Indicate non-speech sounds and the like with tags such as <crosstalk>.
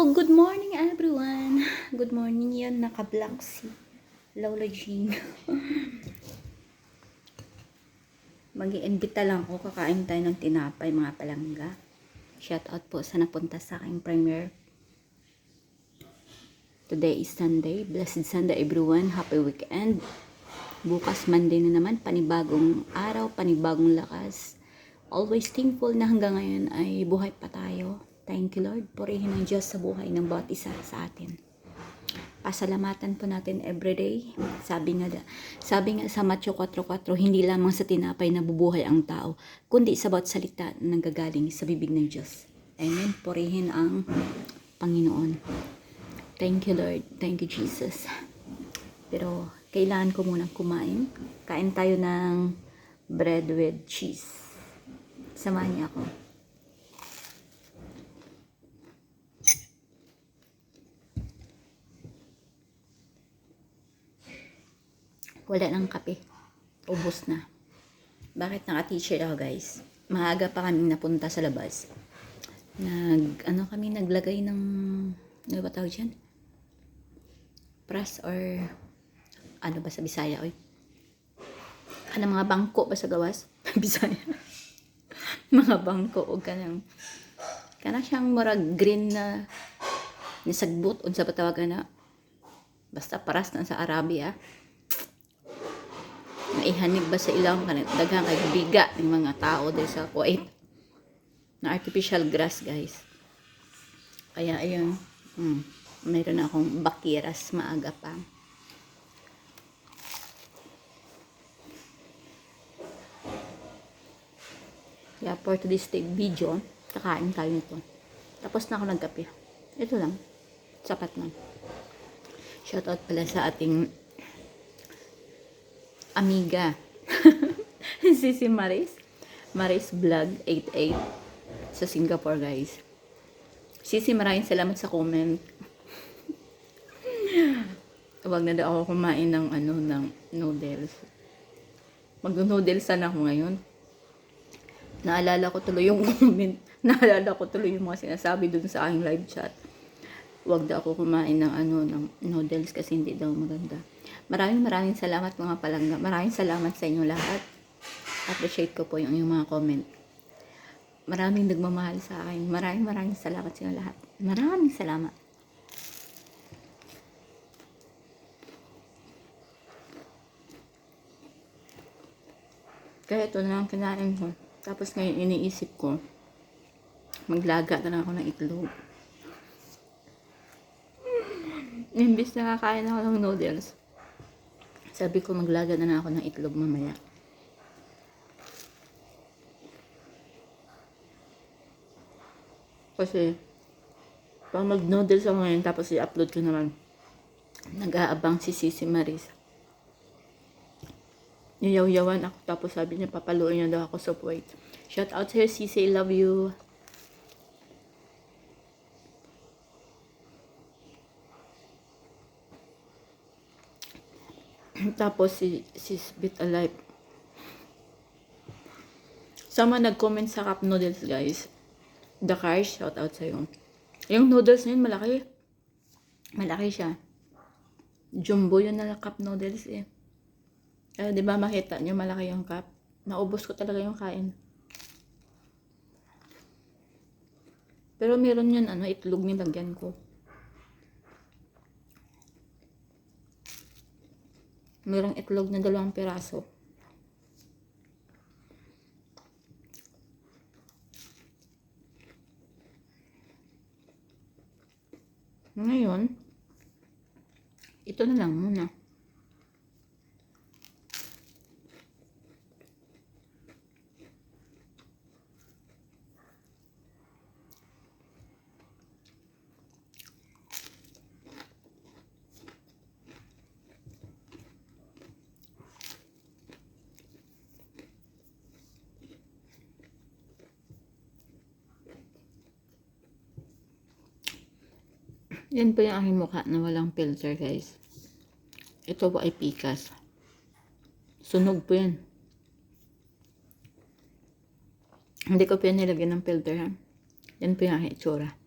Good morning everyone. <sighs> Good morning yan, naka-black si Lola Jean. <laughs> Mag-iimbita lang ako, kakain tayo ng tinapay mga palangga. Shout out po sa napunta sa aking premiere. Today is Sunday. Blessed Sunday everyone. Happy weekend. Bukas Monday na naman, panibagong araw, panibagong lakas. Always thankful na hanggang ngayon ay buhay pa tayo. Thank you Lord. Purihin ang Diyos sa buhay ng bawat isa sa atin. Pasalamatan po natin everyday. Sabi nga, sabi nga sa Matthew 4.4, hindi lamang sa tinapay na bubuhay ang tao, kundi sa bawat salita na nanggagaling sa bibig ng Diyos. Amen. Purihin ang Panginoon. Thank you Lord. Thank you Jesus. Pero kailangan ko munang kumain. Kain tayo ng bread with cheese. Samahan niya ako. Wala ng kape. Ubus na. Bakit naka-teacher ako guys? Maaga pa kaming napunta sa labas. Nag, ano kami, naglagay ng, ano ba tawag dyan? Press or, ano ba sa Bisaya, oy? Ano mga bangko ba sa gawas? <laughs> Bisaya. mga bangko o kanang, kana siyang murag green na nisagbot unsa ba tawagan na basta paras na sa Arabia naihanig ba sa ilang daghang kay biga ng mga tao dito sa Kuwait. Na artificial grass guys. Kaya ayun. Hmm, mayroon akong bakiras maaga pa. Kaya for today's video kakain tayo nito. Tapos na ako nagkape ito lang. Sapat na shoutout pala sa ating amiga. <laughs> si si Maris. Maris Vlog 88 sa Singapore, guys. Sisi, maraming salamat sa comment. <laughs> Huwag na daw ako kumain ng ano ng noodles. Mag-noodles sana ako ngayon. Naalala ko tuloy yung <laughs> comment. Naalala ko tuloy yung mga sinasabi dun sa aking live chat. Huwag daw ako kumain ng ano ng noodles kasi hindi daw maganda. Maraming maraming salamat mga palangga. Maraming salamat sa inyo lahat. Appreciate ko po yung, yung mga comment. Maraming nagmamahal sa akin. Maraming maraming salamat sa inyo lahat. Maraming salamat. Kaya ito na lang kinain ko. Tapos ngayon iniisip ko, maglaga na ako ng itlog. Imbis na kakain ako ng noodles, sabi ko maglaga na, ako ng itlog mamaya. Kasi, pag mag-noodles ako ngayon, tapos i-upload ko naman, nag-aabang si Sisi Maris. Niyaw-yawan ako, tapos sabi niya, papaluin niya daw ako sa Kuwait. Shout out her, Sisi, love you. <clears throat> Tapos si si Bit Alive. Sama nag-comment sa cup noodles, guys. The car, shout out sa'yo. Yung noodles na malaki. Malaki siya. Jumbo yun na cup noodles eh. Eh, di ba makita nyo, malaki yung cup. Naubos ko talaga yung kain. Pero meron yun, ano, itlog nilagyan ko. Merong itlog na dalawang piraso. Ngayon, ito na lang muna. Yan po yung aking mukha na walang filter, guys. Ito po ay pikas. Sunog po yan. Hindi ko po yan nilagyan ng filter, ha? Yan po yung aking itsura.